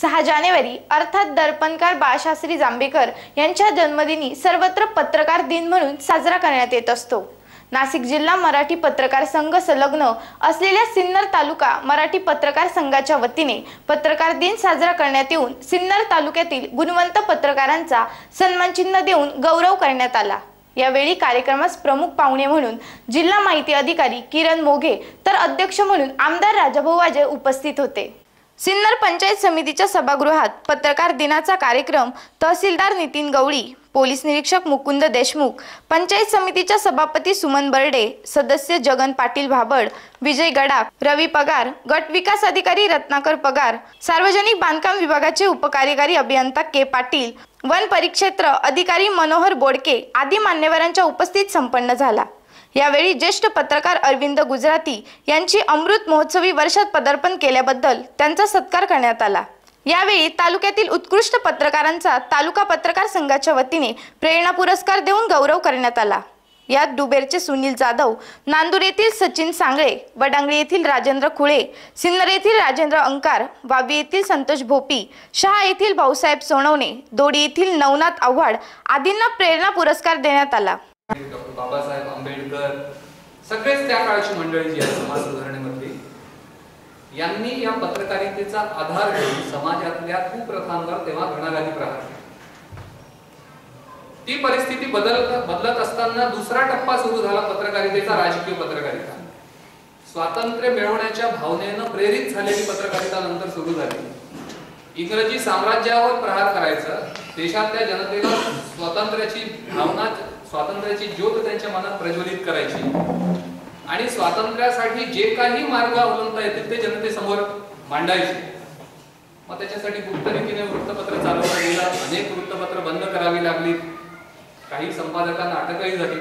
सहा जानेवारी अर्थात दर्पणकार बाळशास्त्री जांभेकर यांच्या जन्मदिनी सर्वत्र पत्रकार दिन म्हणून साजरा करण्यात येत असतो. नाशिक जिल्हा मराठी पत्रकार संघ संलग्न असलेल्या सिन्नर तालुका मराठी पत्रकार संघाच्या वतीने पत्रकार दिन साजरा करण्यात येऊन सिन्नर तालुक्यातील गुणवंत पत्रकारांचा सन्मानचिन्ह देऊन गौरव करण्यात आला. यावेळी कार्यक्रमास प्रमुख पाहुणे म्हणून जिल्हा माहिती अधिकारी किरण मोघे तर अध्यक्ष म्हणून आमदार राजाभाऊ वाजे उपस्थित होते. सिन्नर पंचायत समितीच्या सभागृहात पत्रकार दिनाचा कार्यक्रम तहसीलदार नितीन गवळी पोलीस निरीक्षक मुकुंद देशमुख पंचायत समितीच्या सभापती सुमन बर्डे सदस्य जगन पाटील भाबड विजय गडाख रवी पगार गट विकास अधिकारी रत्नाकर पगार सार्वजनिक बांधकाम विभागाचे उपकार्यकारी अभियंता के पाटील वन परिक्षेत्र अधिकारी मनोहर बोडके आदी मान्यवरांच्या उपस्थित संपन्न झाला. यावेळी ज्येष्ठ पत्रकार अरविंद गुजराती यांची अमृत महोत्सवी वर्षात पदार्पण केल्याबद्दल त्यांचा सत्कार करण्यात आला. यावेळी तालुक्यातील उत्कृष्ट पत्रकारांचा तालुका पत्रकार संघाच्या वतीने प्रेरणा पुरस्कार देऊन गौरव करण्यात आला. यात डुबेरचे सुनील जाधव नांदूर येथील सचिन सांगळे वडांगळी येथील राजेंद्र खुळे सिन्नर येथील राजेंद्र अंकार वावी येथील संतोष भोपी शहा येथील भाऊसाहेब सोनवणे दोडी येथील नवनाथ आव्हाड आदींना प्रेरणा पुरस्कार देण्यात आला. बाबासाहेब आंबेडकर सगळेच त्या काळची मंडळी जी आहे समाज सुधारणेमधली यांनी या पत्रकारितेचा आधार घेऊन समाजातल्या कुप्रथांवर तेव्हा घणाघाती प्रहार केले. ती परिस्थिती बदल बदलत असताना दुसरा टप्पा सुरू झाला पत्रकारितेचा राजकीय पत्रकारिता स्वातंत्र्य मिळवण्याच्या भावनेनं प्रेरित झालेली पत्रकारिता नंतर सुरू झाली इंग्रजी साम्राज्यावर प्रहार करायचं देशातल्या जनतेला स्वातंत्र्याची भावना स्वातंत्र्याची ज्योत त्यांच्या मनात प्रज्वलित करायची. आणि स्वातंत्र्यासाठी जे काही मार्ग अवलंबता येतील ते जनतेसमोर मांडायचे. मग त्याच्यासाठी गुप्त रीतीने वृत्तपत्र चालवता गेलं अनेक वृत्तपत्र बंद करावी लागली काही संपादकांना अटकही झाली.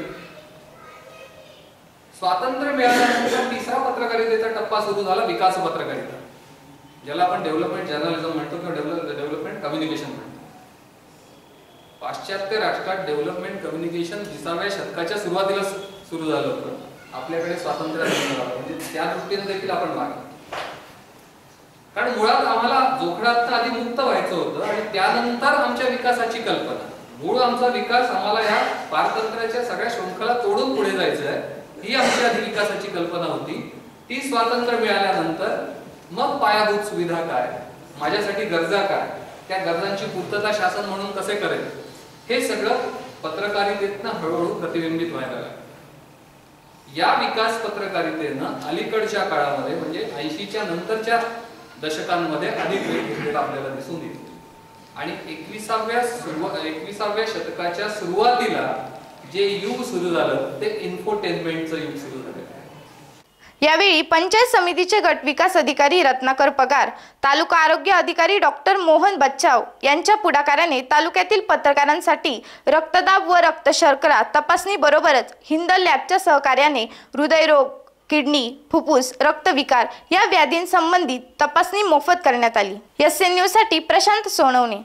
स्वातंत्र्य मिळाल्यानंतर तिसरा पत्रकारितेचा टप्पा सुरू झाला विकास पत्रकारिता. ज्याला आपण डेव्हलपमेंट जर्नलिझम म्हणतो किंवा डेव्हलपमेंट कम्युनिकेशन म्हणतो. पाश्चात्य राष्ट्रात डेव्हलपमेंट कम्युनिकेशन विसाव्या शतकाच्या सुरुवातीला सुरू झालं होतं. आपल्याकडे स्वातंत्र्य म्हणजे त्या दृष्टीने देखील आपण मागे. कारण मुळात आम्हाला जोखडात आधी मुक्त व्हायचं होतं आणि त्यानंतर आमच्या विकासाची कल्पना. मूळ आमचा विकास आम्हाला या पारतंत्र्याच्या सगळ्या शृंखला तोडून पुढे जायचं आहे ही आमची आधी विकासाची कल्पना होती. ती स्वातंत्र्य मिळाल्यानंतर मग पायाभूत सुविधा काय? माझ्यासाठी गरजा काय? त्या गरजांची पूर्तता शासन म्हणून कसे करेल? हे सगळं पत्रकारितेतनं हळूहळू प्रतिबिंबित व्हायला लागलं. या विकास पत्रकारितेनं अलीकडच्या काळामध्ये म्हणजे ऐंशीच्या नंतरच्या दशकांमध्ये अधिक वेग घेतलेला आपल्याला दिसून येतो आणि एकविसाव्या सुरुवात एकविसाव्या शतकाच्या सुरुवातीला जे युग सुरू झालं ते इन्फोटेनमेंटचं युग सुरू झालं यावेळी पंचायत समितीचे गट विकास अधिकारी रत्नाकर पगार तालुका आरोग्य अधिकारी डॉक्टर मोहन बच्चाव यांच्या पुढाकाराने तालुक्यातील पत्रकारांसाठी रक्तदाब व रक्त शर्करा तपासणी बरोबरच लॅबच्या सहकार्याने हृदयरोग किडनी फुफ्फुस रक्तविकार या व्याधींसंबंधित तपासणी मोफत करण्यात आली. एस एन न्यूजसाठी प्रशांत सोनवणे.